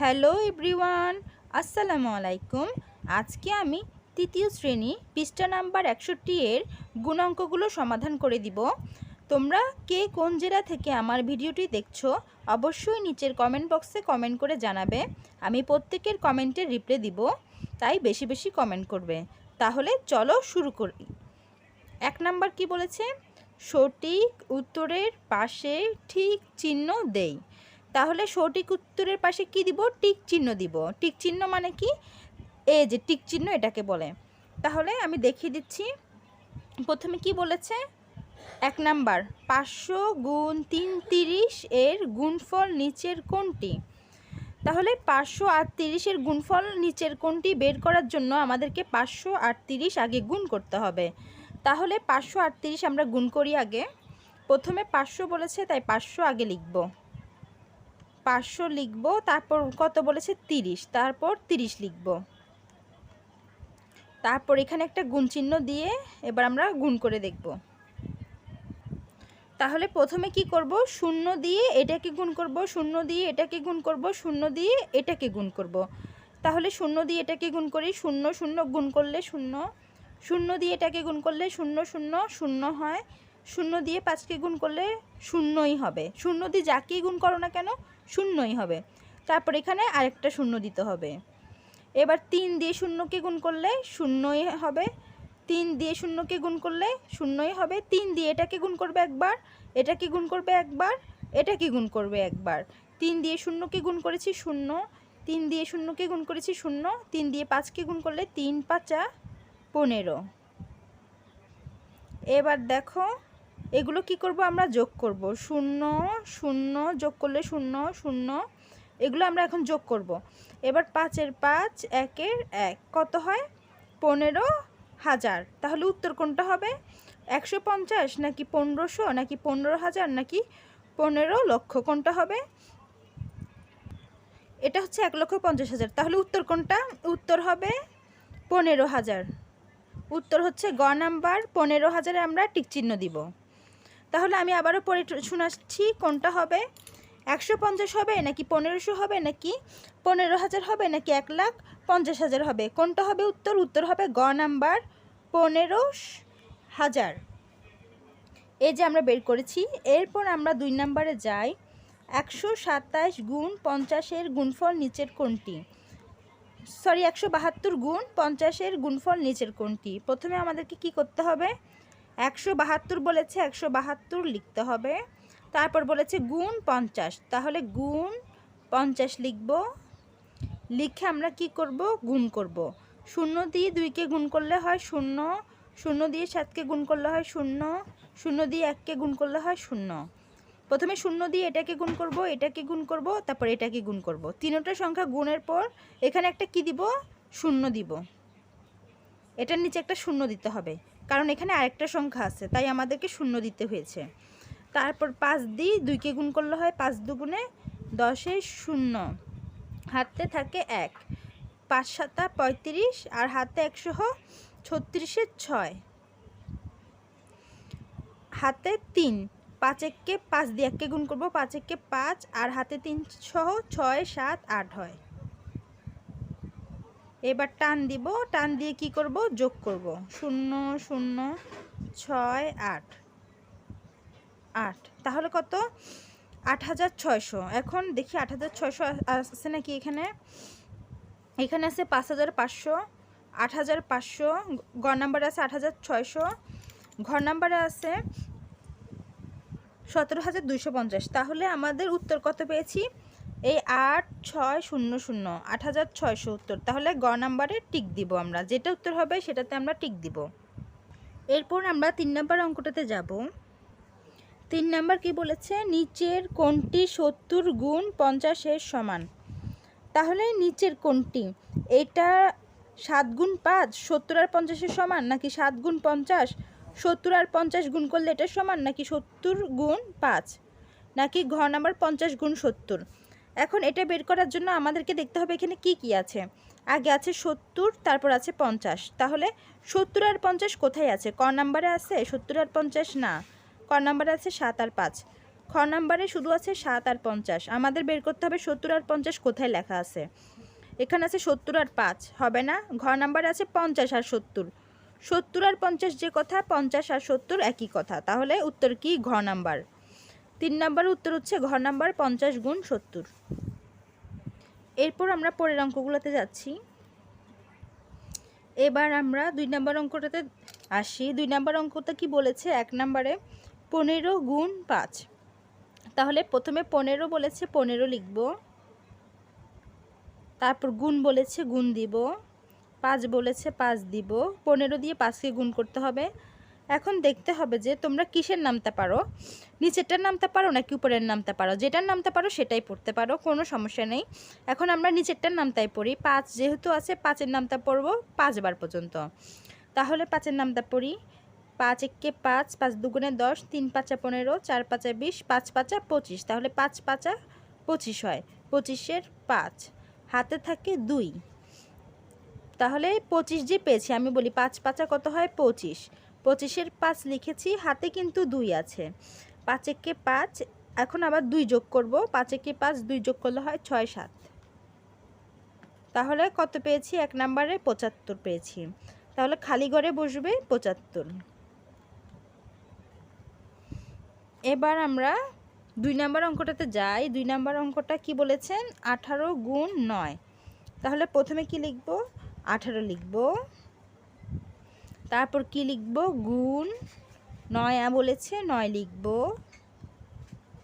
Hello everyone, আসসালামু আলাইকুম। আজকে আমি তৃতীয় শ্রেণি পৃষ্ঠা নাম্বার একষট্টি এর গুণাঙ্কগুলো সমাধান করে দিব। তোমরা কে কোন জেলা থেকে আমার ভিডিওটি দেখছ, অবশ্যই নিচের কমেন্ট বক্সে কমেন্ট করে জানাবে। আমি প্রত্যেকের কমেন্টের রিপ্লাই দিব, তাই বেশি বেশি কমেন্ট করবে। তাহলে চলো শুরু করি। এক নাম্বার কি বলেছে? সঠিক উত্তরের পাশে ঠিক চিহ্ন দেই। তাহলে সঠিক উত্তরের পাশে কি দিব? টিক চিহ্ন দিব। টিক চিহ্ন মানে কি? এ যে টিক চিহ্ন এটাকে বলে। তাহলে আমি দেখিয়ে দিচ্ছি। প্রথমে কি বলেছে? এক নাম্বার, পাঁচশো গুণ তিন তিরিশ এর গুণফল নিচের কোনটি? তাহলে পাঁচশো আটত্রিশের গুণফল নিচের কোনটি বের করার জন্য আমাদেরকে পাঁচশো আটত্রিশ আগে গুণ করতে হবে। তাহলে পাঁচশো আটত্রিশ আমরা গুণ করি আগে। প্রথমে পাঁচশো বলেছে, তাই পাঁচশো আগে লিখব। পাঁচশো লিখব, তারপর কত বলেছে? তিরিশ। তারপর তিরিশ লিখব। তারপর এখানে একটা গুণ চিহ্ন দিয়ে এবার আমরা গুণ করে দেখব। তাহলে প্রথমে কি করব? শূন্য দিয়ে এটাকে গুণ করব, শূন্য দিয়ে এটাকে গুণ করব, শূন্য দিয়ে এটাকে গুণ করব। তাহলে শূন্য দিয়ে এটাকে গুণ করি, শূন্য শূন্য গুণ করলে শূন্য শূন্য দিয়ে এটাকে গুণ করলে শূন্য শূন্য শূন্য হয়। শূন্য দিয়ে পাঁচকে গুণ করলে শূন্যই হবে। শূন্য দিয়ে যাকেই গুণ করো না কেন শূন্যই হবে। তারপর এখানে আরেকটা শূন্য দিতে হবে। এবার তিন দিয়ে শূন্যকে গুণ করলে শূন্যই হবে। তিন দিয়ে শূন্যকে গুণ করলে শূন্যই হবে। তিন দিয়ে এটাকে গুণ করবে একবার, এটাকে গুণ করবে একবার, এটাকে গুণ করবে একবার। তিন দিয়ে শূন্যকে গুণ করেছি শূন্য, তিন দিয়ে শূন্যকে গুণ করেছি শূন্য, তিন দিয়ে পাঁচকে গুণ করলে তিন পাঁচা পনেরো। এবার দেখো এগুলো কি করব? আমরা যোগ করব। শূন্য শূন্য, যোগ করলে শূন্য শূন্য, এগুলো আমরা এখন যোগ করব। এবার পাঁচের পাঁচ, একের এক, কত হয়? পনেরো হাজার। তাহলে উত্তর কোনটা হবে? একশো পঞ্চাশ নাকি পনেরোশো, নাকি পনেরো হাজার, নাকি পনেরো লক্ষ? কোনটা হবে? এটা হচ্ছে এক লক্ষ পঞ্চাশ হাজার। তাহলে উত্তর কোনটা? উত্তর হবে পনেরো হাজার। উত্তর হচ্ছে গ নাম্বার। পনেরো হাজারে আমরা টিকচিহ্ন দিব। তাহলে আমি আবারও পড়ে শোনাচ্ছি, কোনটা হবে? একশো পঞ্চাশ হবে নাকি পনেরোশো হবে নাকি পনেরো হাজার হবে নাকি এক লাখ পঞ্চাশ হাজার হবে? কোনটা হবে উত্তর? উত্তর হবে গ নাম্বার পনেরো হাজার। এই যে আমরা বের করেছি, এরপর আমরা দুই নাম্বারে যাই। একশো সাতাশ গুণ পঞ্চাশের গুণফল নিচের কোনটি? সরি, একশো বাহাত্তর গুণ পঞ্চাশের গুণফল নিচের কোনটি? প্রথমে আমাদেরকে কি করতে হবে? একশো বাহাত্তর বলেছে, একশো বাহাত্তর লিখতে হবে। তারপর বলেছে গুণ পঞ্চাশ। তাহলে গুণ পঞ্চাশ লিখব। লিখে আমরা কি করব? গুণ করব। শূন্য দিয়ে দুইকে গুণ করলে হয় শূন্য। শূন্য দিয়ে সাতকে গুণ করলে হয় শূন্য। শূন্য দিয়ে এককে গুণ করলে হয় শূন্য। প্রথমে শূন্য দিয়ে এটাকে গুণ করব, এটাকে গুণ করব, তারপর এটাকে গুণ করব। তিনোটা সংখ্যা গুণের পর এখানে একটা কি দিব? শূন্য দিব। এটার নিচে একটা শূন্য দিতে হবে। কারণ এখানে আরেকটা সংখ্যা আছে, তাই আমাদেরকে শূন্য দিতে হয়েছে। তারপর পাঁচ দিই দুইকে গুণ করলে হয় পাঁচ দুগুণে দশে শূন্য। হাতে থাকে এক, পাঁচ সাতা পঁয়ত্রিশ, আর হাতে একশো ছত্রিশে ছয়। হাতে তিন, পাঁচ এককে পাঁচ দিয়ে এককে গুণ করব, পাঁচ এককে পাঁচ, আর হাতে তিন সহ ছয় সাত আট হয়। এবার টান দিব, টান দিয়ে কি করব? যোগ করব। শূন্য শূন্য, ছয়, আট। আট। তাহলে কত? আট হাজার ছয়শো। এখন দেখি আট হাজার ছয়শো আছে নাকি এখানে? এখানে আছে পাঁচ হাজার পাঁচশো, আট হাজার পাঁচশো গ নাম্বারে আছে আট হাজার ছয়শো ঘর নাম্বারে আছে সতেরো হাজার দুইশো পঞ্চাশ। তাহলে আমাদের উত্তর কত পেয়েছি? এই আট ছয় শূন্য শূন্য, আট হাজার ছয়শো উত্তর। তাহলে গ নাম্বারে টিক দিব আমরা। যেটা উত্তর হবে সেটাতে আমরা টিক দিব। এরপর আমরা তিন নাম্বার অঙ্কটাতে যাব। তিন নাম্বার কি বলেছে? নিচের কোনটি সত্তর গুণ পঞ্চাশের সমান। তাহলে নিচের কোনটি এটা সাত গুণ পাঁচ, সত্তর আর পঞ্চাশের সমান নাকি সাত গুণ পঞ্চাশ? সত্তর আর পঞ্চাশ গুণ করলে এটা সমান নাকি সত্তর গুণ পাঁচ? নাকি ঘ নাম্বার পঞ্চাশ গুণ সত্তর? এখন এটা বের করার জন্য আমাদেরকে দেখতে হবে এখানে কি কি আছে। আগে আছে সত্তর, তারপর আছে পঞ্চাশ। তাহলে সত্তর আর পঞ্চাশ কোথায় আছে? ক নাম্বারে আছে? সত্তর আর পঞ্চাশ না। ক নাম্বারে আছে সাত আর পাঁচ। খ নাম্বারে শুধু আছে সাত আর পঞ্চাশ। আমাদের বের করতে হবে সত্তর আর পঞ্চাশ কোথায় লেখা আছে? এখানে আছে সত্তর আর পাঁচ। হবে না? ঘ নাম্বারে আছে পঞ্চাশ আর সত্তর। সত্তর আর পঞ্চাশ যে কথা, পঞ্চাশ আর সত্তর একই কথা। তাহলে উত্তর কি? ঘ নাম্বার। তিন নাম্বার উত্তর হচ্ছে ঘর নাম্বার পঞ্চাশ গুণ সত্তর। এরপর আমরা পরের অঙ্কগুলোতে যাচ্ছি। এবার আমরা দুই নম্বর অঙ্কটাতে আসি। দুই নম্বর অঙ্কটা কি বলেছে? এক নম্বরে পনেরো গুণ পাঁচ। তাহলে প্রথমে পনেরো বলেছে, পনেরো লিখব। তারপর গুণ বলেছে, গুণ দিব। পাঁচ বলেছে, পাঁচ দিব। পনেরো দিয়ে পাঁচকে গুণ করতে হবে। এখন দেখতে হবে যে তোমরা কিসের নামতে পারো? নিচেরটার নামতে পারো নাকি উপরের নামতে পারো? যেটার নামতে পারো সেটাই পড়তে পারো, কোনো সমস্যা নেই। এখন আমরা নিচেরটার নামতাই পড়ি। পাঁচ যেহেতু আছে, পাঁচের নামটা পড়ব পাঁচবার পর্যন্ত। তাহলে পাঁচের নামটা পড়ি। পাঁচ একে পাঁচ পাঁচ দুগুণে দশ, তিন পাঁচা পনেরো, চার পাঁচা বিশ, পাঁচ পাঁচা পঁচিশ। তাহলে পাঁচ পাঁচা পঁচিশ হয়। পঁচিশের পাঁচ। হাতে থাকে দুই। তাহলে পঁচিশ যে পেয়েছি, আমি বলি পাঁচ পাঁচা কত হয়? পঁচিশ। পঁচিশের পাঁচ লিখেছি, হাতে কিন্তু দুই আছে। পাঁচ একে পাঁচ, এখন আবার দুই যোগ করব। পাঁচ একে পাঁচ, দুই যোগ করলে হয় ছয় সাত। তাহলে কত পেয়েছি? এক নম্বরে পঁচাত্তর পেয়েছি। তাহলে খালি ঘরে বসবে পঁচাত্তর। এবার আমরা দুই নম্বর অঙ্কটাতে যাই। দুই নম্বর অঙ্কটা কি বলেছেন? আঠারো গুণ নয়। তাহলে প্রথমে কি লিখব? আঠারো লিখব। তারপর কি লিখব? গুণ। নয়া বলেছে, নয় লিখব।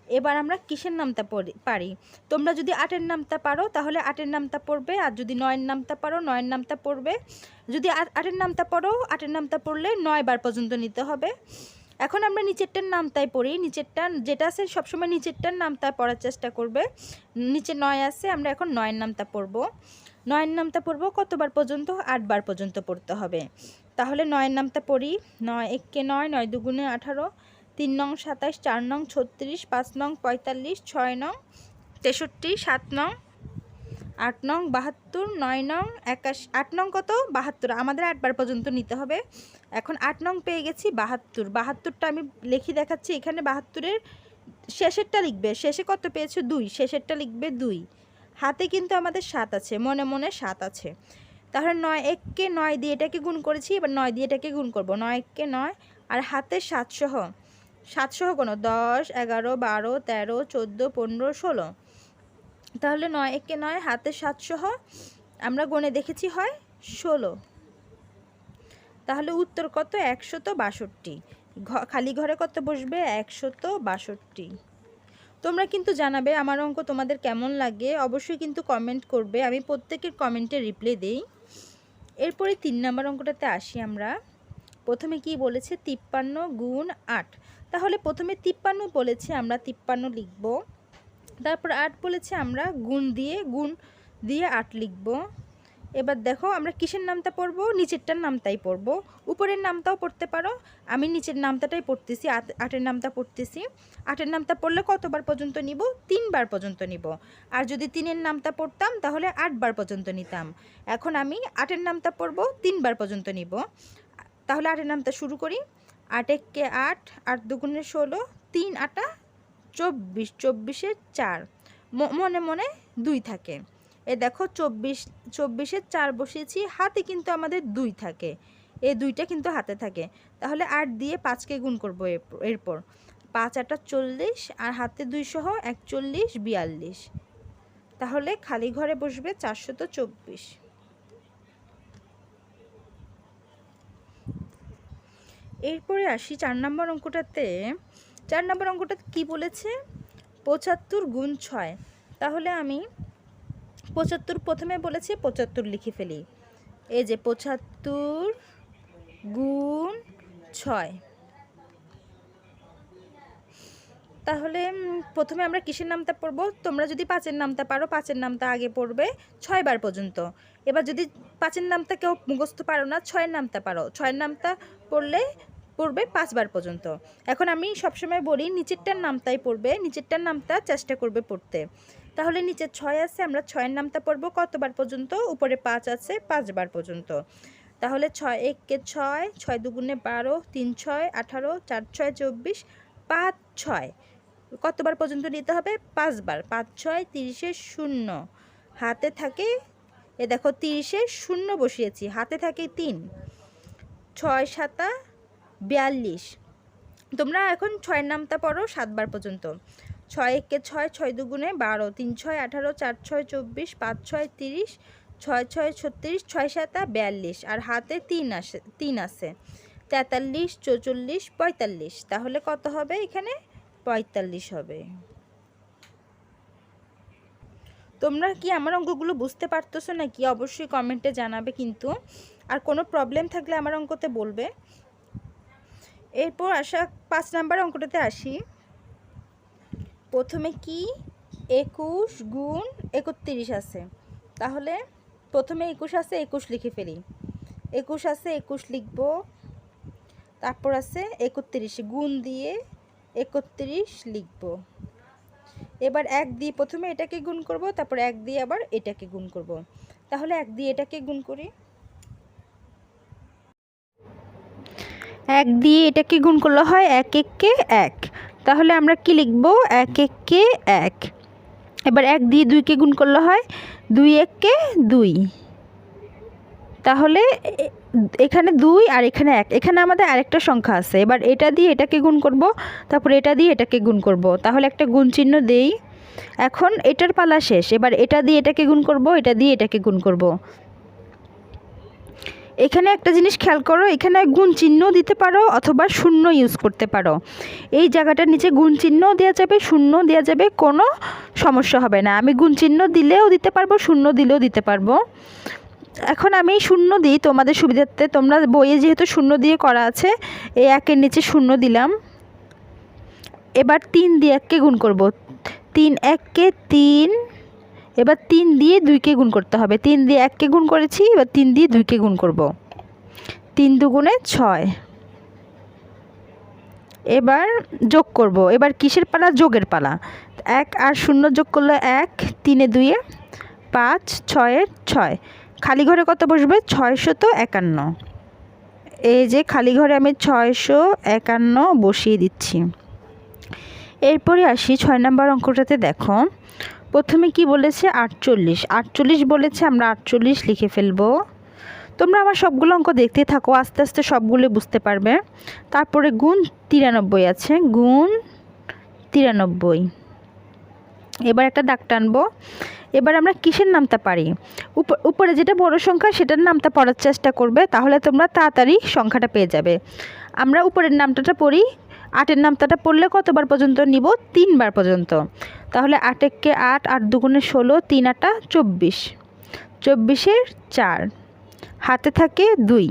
এবার আমরা কিসের নামটা পারি? তোমরা যদি আটের নামটা পারো, তাহলে আটের নামটা পড়বে, আর যদি নয়ের নামটা পারো, নয়ের নামটা পড়বে। যদি আটের নামটা পড়ো, আটের নামটা পড়লে নয় বার পর্যন্ত নিতে হবে। এখন আমরা নিচেরটার নামটাই পড়ি। নিচেরটা, যেটা আছে সবসময় নিচেরটার নামটা পড়ার চেষ্টা করবে। নিচে নয় আছে, আমরা এখন নয়ের নামটা পড়ব। নয়ের নামটা পড়ব কতবার পর্যন্ত? আটবার পর্যন্ত পড়তে হবে। তাহলে নয়ের নামটা পড়ি। নয় এককে নয় নয় দুগুণে আঠারো, তিন নং সাতাশ, চার নং ছত্রিশ, পাঁচ নং পঁয়তাল্লিশ, ছয় নং তেষট্টি, সাত নং আট নং বাহাত্তর, নয় নং একাশ, আট নং কত? বাহাত্তর। আমাদের আটবার পর্যন্ত নিতে হবে। এখন আট নং পেয়ে গেছি বাহাত্তর। বাহাত্তরটা আমি লিখি দেখাচ্ছি। এখানে বাহাত্তরের শেষেরটা লিখবে। শেষে কত পেয়েছ? দুই। শেষেরটা লিখবে দুই। হাতে কিন্তু আমাদের সাত আছে। মনে মনে সাত আছে। তাহলে নয় এককে নয় দিয়ে এটাকে গুণ করেছি, এবার নয় দিয়ে এটাকে গুণ করব। নয় এককে নয়, আর হাতে সাতসহ সাতসহ কোনো? দশ, এগারো, বারো, তেরো, চোদ্দ, পনেরো, ষোলো। তাহলে নয় একে নয়, হাতে সাতসহ আমরা গণে দেখেছি হয় ষোলো। তাহলে উত্তর কত? একশত বাষট্টি। খালি ঘরে কত বসবে? একশত বাষট্টি। তোমরা কিন্তু জানাবে আমার অঙ্ক তোমাদের কেমন লাগে। অবশ্যই কিন্তু কমেন্ট করবে। আমি প্রত্যেকের কমেন্টে রিপ্লাই দিই। এরপরে তিন নম্বর অঙ্কটাতে আসি আমরা। প্রথমে কি বলেছে? তিপ্পান্ন গুণ আট। তাহলে প্রথমে তিপ্পান্ন বলেছে, আমরা তিপ্পান্ন লিখব। তারপর আট বলেছে, আমরা গুণ দিয়ে গুণ দিয়ে আট লিখব। এবার দেখো আমরা কিসের নামটা পড়ব? নিচেরটার নামটাই পড়ব। উপরের নামটাও পড়তে পারো। আমি নিচের নামটাটাই পড়তেছি আটের নামটা পড়তেছি। আটের নামটা পড়লে কতবার পর্যন্ত নিব? তিনবার পর্যন্ত নিব। আর যদি তিনের নামটা পড়তাম, তাহলে আটবার পর্যন্ত নিতাম। এখন আমি আটের নামটা পড়ব, তিনবার পর্যন্ত নিব। তাহলে আটের নামটা শুরু করি। আট এককে আট আট দুগুণে ষোলো, তিন আটা, চব্বিশ, চব্বিশে চার। মনে মনে দুই থাকে। এ দেখো চব্বিশ, চব্বিশের চার বসিয়েছি, হাতে কিন্তু আমাদের দুই থাকে। এই দুইটা কিন্তু হাতে থাকে। তাহলে আট দিয়ে পাঁচকে গুণ করব এরপর। পাঁচ আটা চল্লিশ, আর হাতে দুই সহ একচল্লিশ, বিয়াল্লিশ। তাহলে খালি ঘরে বসবে চারশত চব্বিশ। এরপরে আসি চার নম্বর অঙ্কটাতে। চার নম্বর অঙ্কটা কি বলেছে? পঁচাত্তর গুণ ছয়। তাহলে আমি পঁচাত্তর প্রথমে বলেছি পঁচাত্তর লিখে ফেলি। এই যে পঁচাত্তর গুণ ছয়। তাহলে প্রথমে আমরা কিসের নামটা পড়ব? তোমরা যদি পাঁচের নামটা পারো, পাঁচের নামটা আগে পড়বে ছয় বার পর্যন্ত। এবার যদি পাঁচের নামটা কেউ মুখস্থ পারো না, ছয়ের নামটা পারো। ছয়ের নামটা পড়লে পড়বে পাঁচবার পর্যন্ত। এখন আমি সবসময় বলি, নিচেরটার নামটাই পড়বে, নিচেরটার নামটা চেষ্টা করবে পড়তে। তাহলে নিচে ছয় আছে, আমরা ছয়ের নামটা পড়ব। কতবার পর্যন্ত? উপরে পাঁচ আছে, পাঁচবার পর্যন্ত। তাহলে ছয় এককে ছয় ছয় দুগুণে বারো, তিন ছয়, আঠারো, চার ছয়, চব্বিশ, পাঁচ ছয়। কতবার পর্যন্ত নিতে হবে? পাঁচবার। পাঁচ ছয়, তিরিশে শূন্য। হাতে থাকে, এ দেখো তিরিশে শূন্য বসিয়েছি, হাতে থাকে তিন। ছয় সাতা, বিয়াল্লিশ। তোমরা এখন ছয়ের নামটা পড়ো সাতবার পর্যন্ত। ছয় একে ছয় ছয় দুগুণে বারো। তিন ছয়, আঠারো, চার ছয়, চব্বিশ, পাঁচ ছয়, তিরিশ, ছয় ছয়, ছত্রিশ, ছয় সাতা বিয়াল্লিশ। আর হাতে তিন আসে, তিন আছে। তেতাল্লিশ, চৌচল্লিশ, পঁয়তাল্লিশ। তাহলে কত হবে এখানে? পঁয়তাল্লিশ হবে। তোমরা কি আমার অঙ্কগুলো বুঝতে পারতেছো নাকি? অবশ্যই কমেন্টে জানাবে কিন্তু। আর কোনো প্রবলেম থাকলে আমার অঙ্কতে বলবে। এরপর আসা পাঁচ নাম্বার অঙ্কটাতে আসি। প্রথমে কি? একুশ গুণ একত্রিশ আছে। তাহলে প্রথমে একুশ আছে, একুশ লিখে ফেলি। একুশ আছে, একুশ লিখব। তারপর আছে একত্রিশ, গুণ দিয়ে একত্রিশ লিখব। এবার এক দিয়ে প্রথমে এটাকে গুণ করব, তারপর এক দিয়ে আবার এটাকে গুণ করব। তাহলে এক দিয়ে এটাকে গুণ করি। এক দিয়ে এটাকে গুণ করলে হয় এক এককে এক। তাহলে আমরা কি লিখব? এক এককে এক। এবার এক দিয়ে দুইকে গুণ করলে হয় দুই এককে দুই। তাহলে এখানে দুই আর এখানে এক। এখানে আমাদের আরেকটা সংখ্যা আছে। এবার এটা দিয়ে এটাকে গুণ করব, তারপর এটা দিয়ে এটাকে গুণ করব। তাহলে একটা গুণ চিহ্ন দেই। এখন এটার পালা শেষ। এবার এটা দিয়ে এটাকে গুণ করব, এটা দিয়ে এটাকে গুণ করব। এখানে একটা জিনিস খেয়াল করো, এখানে গুণ চিহ্ন দিতে পারো অথবা শূন্য ইউজ করতে পারো। এই জায়গাটার নিচে গুণ চিহ্ন দেওয়া যাবে, শূন্য দেওয়া যাবে, কোনো সমস্যা হবে না। আমি গুণ চিহ্ন দিলেও দিতে পারব, শূন্য দিলেও দিতে পারব। এখন আমি শূন্য দিই, তোমাদের সুবিধার্থে তোমরা বইয়ে যেহেতু শূন্য দিয়ে করা আছে, এই একের নিচে শূন্য দিলাম। এবার তিন দিয়ে এককে গুণ করব। তিন এককে তিন এবার তিন দিয়ে দুইকে গুণ করতে হবে। তিন দিয়ে এককে গুণ করেছি, এবার তিন দিয়ে দুইকে গুণ করব। তিন দুগুণে ছয়। এবার যোগ করব। এবার কিসের পালা? যোগের পালা। এক আর শূন্য যোগ করলে এক, তিনে দুইয়ে পাঁচ, ছয়ের ছয়। খালি ঘরে কত বসবে? ছয়শত একান্ন। এই যে খালি ঘরে আমি ছয়শো একান্ন বসিয়ে দিচ্ছি। এরপরে আসি ছয় নম্বর অঙ্কটাতে দেখো। প্রথমে কি বলেছে? আটচল্লিশ। আটচল্লিশ বলেছে, আমরা আটচল্লিশ লিখে ফেলব। তোমরা আমার সবগুলো অঙ্ক দেখতে থাকো, আস্তে আস্তে সবগুলো বুঝতে পারবে। তারপরে গুণ তিরানব্বই আছে, গুণ তিরানব্বই। এবার একটা দাগ টানবো। এবার আমরা কিসের নামটা পারি? উপ- উপরে যেটা বড় সংখ্যা, সেটার নামটা পড়ার চেষ্টা করবে, তাহলে তোমরা তাড়াতাড়ি সংখ্যাটা পেয়ে যাবে। আমরা উপরের নামটাটা পড়ি আটের নামতাটা পড়লে কতবার পর্যন্ত নিব? তিনবার পর্যন্ত। তাহলে আট এককে আট আট দুগুণে ষোলো, তিন আটা চব্বিশ। চব্বিশের চার, হাতে থাকে দুই।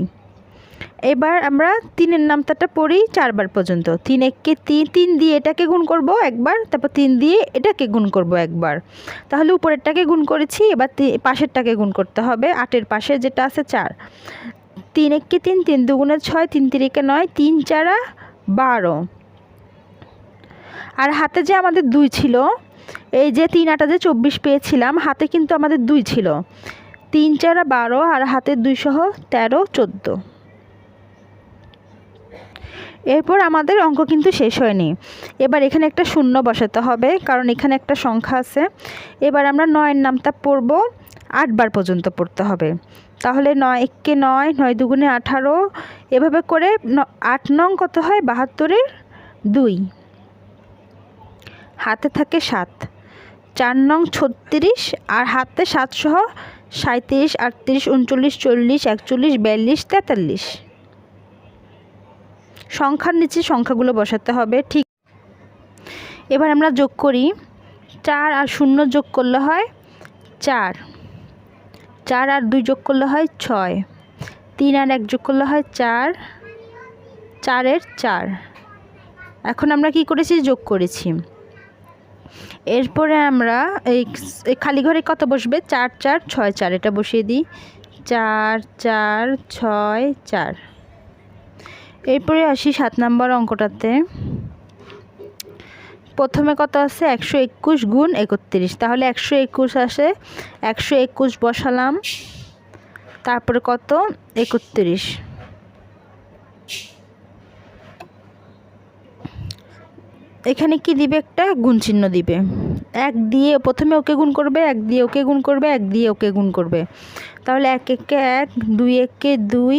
এবার আমরা তিনের নামতাটা পড়ি চারবার পর্যন্ত। তিন এককে তিন তিন দিয়ে এটাকে গুণ করব একবার, তারপর তিন দিয়ে এটাকে গুণ করব একবার। তাহলে উপরেরটাকে গুণ করেছি, এবার পাশেরটাকে গুণ করতে হবে। আটের পাশে যেটা আছে চার। তিন এককে তিন তিন দুগুণে ছয়, তিন তিরিকে নয়, তিন চারা বারো। আর হাতে যে আমাদের দুই ছিল, এই যে তিন আটা যে চব্বিশ পেয়েছিলাম, হাতে কিন্তু আমাদের দুই ছিল। তিন, চারা, বারো, আর হাতে দুই সহ তেরো, চোদ্দ। এরপর আমাদের অঙ্ক কিন্তু শেষ হয়নি। এবার এখানে একটা শূন্য বসাতে হবে, কারণ এখানে একটা সংখ্যা আছে। এবার আমরা নয়ের নামটা পড়ব, আটবার পর্যন্ত পড়তে হবে। তাহলে নয় এককে নয় নয় দুগুণে আঠারো, এভাবে করে আট নং কত হয়? বাহাত্তরের দুই। হাতে থাকে সাত। চার নং ছত্রিশ, আর হাতে সাতসহ সাঁত্রিশ আটত্রিশ, উনচল্লিশ, চল্লিশ, একচল্লিশ, বিয়াল্লিশ, তেতাল্লিশ। সংখ্যার নিচে সংখ্যাগুলো বসাতে হবে, ঠিক। এবার আমরা যোগ করি। চার আর শূন্য যোগ করলে হয় চার। চার আর দুই যোগ করলে হয় ছয়। তিন আর এক যোগ করলে হয় চার। চারের চার। এখন আমরা কি করেছি? যোগ করেছি। এরপরে আমরা এই খালি ঘরে কত বসবে? চার চার, ছয়, চার। এটা বসিয়ে দিই। চার চার, ছয়, চার। এরপরে আসি সাত নম্বর অঙ্কটাতে। প্রথমে কত আছে? একশো একুশ গুণ একত্রিশ। তাহলে একশো একুশ আসে, একশো একুশ বসালাম, তারপরে কত? একত্রিশ। এখানে কি দিবে একটা? গুণ চিহ্ন দিবে। এক দিয়ে প্রথমে ওকে গুণ করবে, এক দিয়ে ওকে গুণ করবে, এক দিয়ে ওকে গুণ করবে। তাহলে এক একে এক, দুই একে দুই,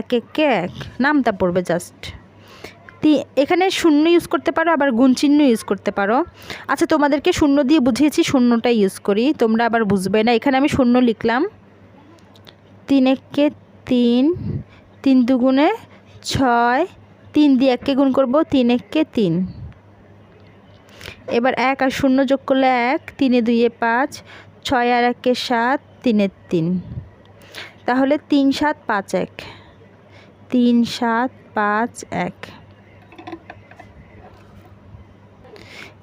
এক একে এক। নামটা পড়বে জাস্ট এখানে শূন্য ইউজ করতে পারো, আবার গুণ চিহ্ন ইউজ করতে পারো। আচ্ছা তোমাদেরকে শূন্য দিয়ে বুঝিয়েছি, শূন্যটা ইউজ করি। তোমরা আবার বুঝবে না, এখানে আমি শূন্য লিখলাম। তিন একে তিন তিন দুগুণে ছয়, তিন দিয়ে এককে গুণ করব, তিন একে তিন। এবার এক আর শূন্য যোগ করলে এক, তিনে দুইয়ে পাঁচ, ছয় আর একে সাত তিনের তিন। তাহলে তিন সাত পাঁচ এক। তিন সাত পাঁচ এক।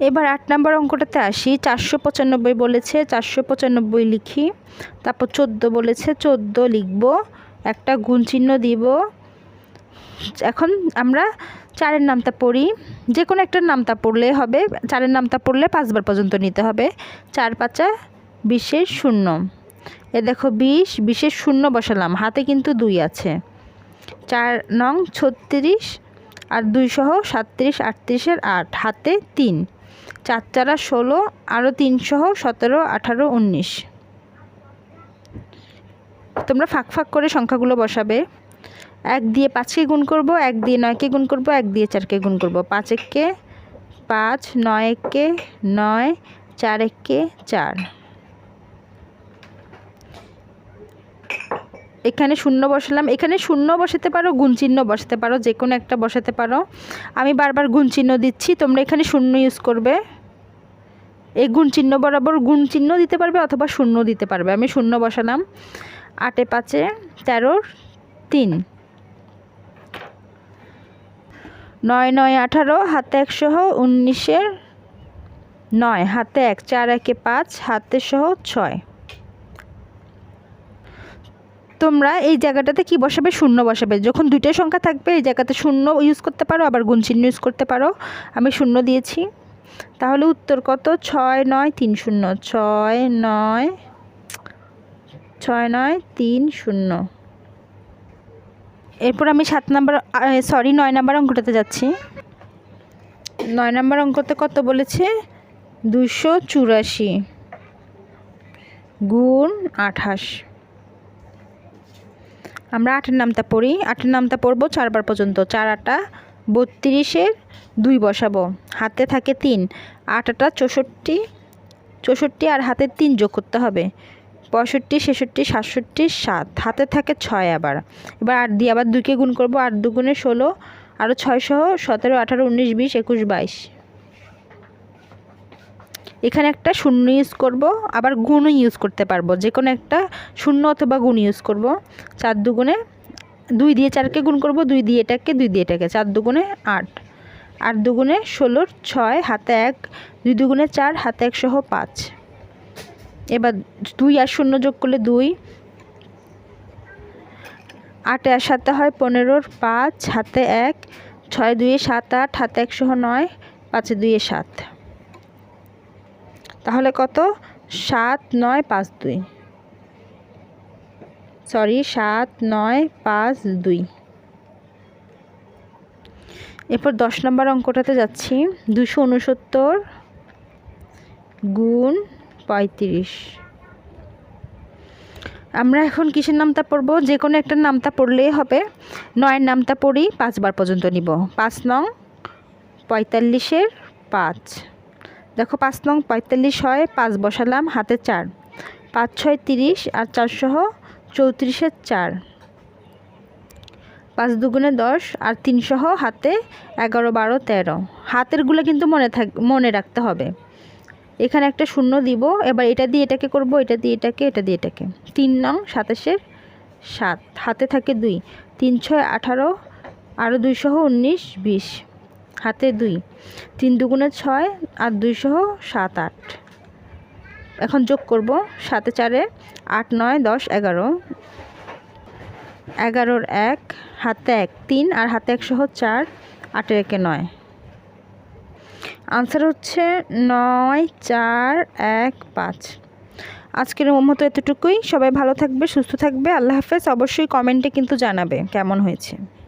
এবার আট নম্বর অঙ্কটাতে আসি। চারশো পঁচানব্বই বলেছে, চারশো পঁচানব্বই লিখি। তারপর চোদ্দ বলেছে, চোদ্দ লিখব। একটা গুণ চিহ্ন দিব। এখন আমরা চারের নামটা পড়ি। যে কোনো একটা নামতা পড়লে হবে। চারের নামতা পড়লে পাঁচবার পর্যন্ত নিতে হবে। চার পাঁচা বিশের শূন্য। এ দেখো বিশ, বিশের শূন্য বসালাম। হাতে কিন্তু দুই আছে। চার নং ছত্রিশ আর দুই সহ সাতত্রিশ, আটত্রিশের আট। হাতে তিন। চার চারা ষোলো আরও তিনশো সতেরো, আঠারো, উনিশ। তোমরা ফাঁক ফাঁক করে সংখ্যাগুলো বসাবে। এক দিয়ে পাঁচকে গুণ করব, এক দিয়ে নয়কে গুণ করব, এক দিয়ে চারকে গুণ করব। পাঁচ এককে পাঁচ নয় এককে নয় চার এককে চার। এখানে শূন্য বসালাম। এখানে শূন্য বসাতে পারো, গুণ চিহ্ন বসাতে পারো যে কোনো একটা বসাতে পারো। আমি বারবার গুণ চিহ্ন দিচ্ছি, তোমরা এখানে শূন্য ইউজ করবে। এই গুণ চিহ্ন বরাবর গুণ চিহ্ন দিতে পারবে অথবা শূন্য দিতে পারবে। আমি শূন্য বসালাম। আটে পাঁচে তেরোর তিন। নয় নয়, আঠারো, হাতে একসহ উনিশের নয়, হাতে এক, চার, একে পাঁচ, হাতে সহ ছয়। তোমরা এই জায়গাটাতে কি বসাবে? শূন্য বসাবে। যখন দুইটা সংখ্যা থাকবে, এই জায়গাতে শূন্য ইউজ করতে পারো, আবার গুণ চিহ্ন ইউজ করতে পারো। আমি শূন্য দিয়েছি। তাহলে উত্তর কত? ছয় নয় তিন শূন্য। ছয় নয় ছয় নয় তিন শূন্য। এরপর আমি সাত নাম্বার সরি নয় নাম্বার অঙ্কটাতে যাচ্ছি। নয় নাম্বার অঙ্কতে কত বলেছে? দুশো চুরাশি গুণ আঠাশ। আমরা আটের নামটা পড়ি। আটের নামটা পড়ব চারবার পর্যন্ত। চার আটা, বত্রিশের দুই বসাবো। হাতে থাকে তিন। আট আটা, চৌষট্টি চৌষট্টি আর হাতে তিন যোগ করতে হবে। পঁয়ষট্টি, ছেষট্টি, সাতষট্টি, সাত। হাতে থাকে ছয় আবার। এবার আট দিয়ে আবার দুইকে গুণ করব। আট দুগুণে ষোলো। আরও ছয় সহ সতেরো, আঠারো, উনিশ, বিশ, একুশ, বাইশ। এখানে একটা শূন্য ইউজ করব, আবার গুণও ইউজ করতে পারব। যে কোনো একটা শূন্য অথবা গুণ ইউজ করব। চার দুগুণে দুই দিয়ে চারকে গুণ করব, দুই দিয়ে এটাকে, দুই দিয়ে এটাকে। চার দুগুণে আট। আট দুগুণে ষোলোর ছয়, হাতে এক। দুই দুগুণে চার, হাতে এক সহ পাঁচ। এবার দুই আর শূন্য যোগ করলে দুই। আটে আর সাতে হয় পনেরোর পাঁচ, হাতে এক। ছয় দুয়ে সাত, আট, হাতে একশো নয়। পাঁচে দুয়ে সাত। তাহলে কত? সাত নয় পাঁচ দুই। সরি সাত নয় পাঁচ দুই। এরপর দশ নম্বর অঙ্কটাতে যাচ্ছি। দুশো উনসত্তর গুণ পঁয়ত্রিশ। আমরা এখন কিসের নামটা পড়ব? যে কোনো একটা নামটা পড়লেই হবে। নয়ের নামটা পড়ি, পাঁচবার পর্যন্ত নিব। পাঁচ নং পঁয়তাল্লিশের পাঁচ। দেখো পাঁচ নং পঁয়তাল্লিশ হয়, পাঁচ বসালাম, হাতে চার। পাঁচ ছয় তিরিশ আর চারসহ চৌত্রিশের চার। পাঁচ দুগুণে দশ আর তিনসহ হাতে এগারো, বারো, তেরো। হাতেরগুলো কিন্তু মনে থাক, মনে রাখতে হবে। এখানে একটা শূন্য দিব, এবার এটা দিয়ে এটাকে করব, এটা দিয়ে এটাকে, এটা দিয়ে এটাকে। তিন নং সাতাশের সাত, হাতে থাকে দুই। তিন ছয় আঠারো আরও দুইসহ উনিশ, বিশ। হাতে দুই। তিন দুগুণে ছয়, আর দুইসহ সাত, আট। এখন যোগ করব সাতে চারে আট, নয়, দশ, এগারো। এগারোর এক, হাতে এক, তিন, আর হাতে একসহ চার, আটের একে নয়। আনসার হচ্ছে নয়, চার, এক, পাঁচ। আজকের মতো এতটুকুই। সবাই ভালো থাকবে, সুস্থ থাকবে। আল্লাহ হাফেজ। অবশ্যই কমেন্টে কিন্তু জানাবে কেমন হয়েছে।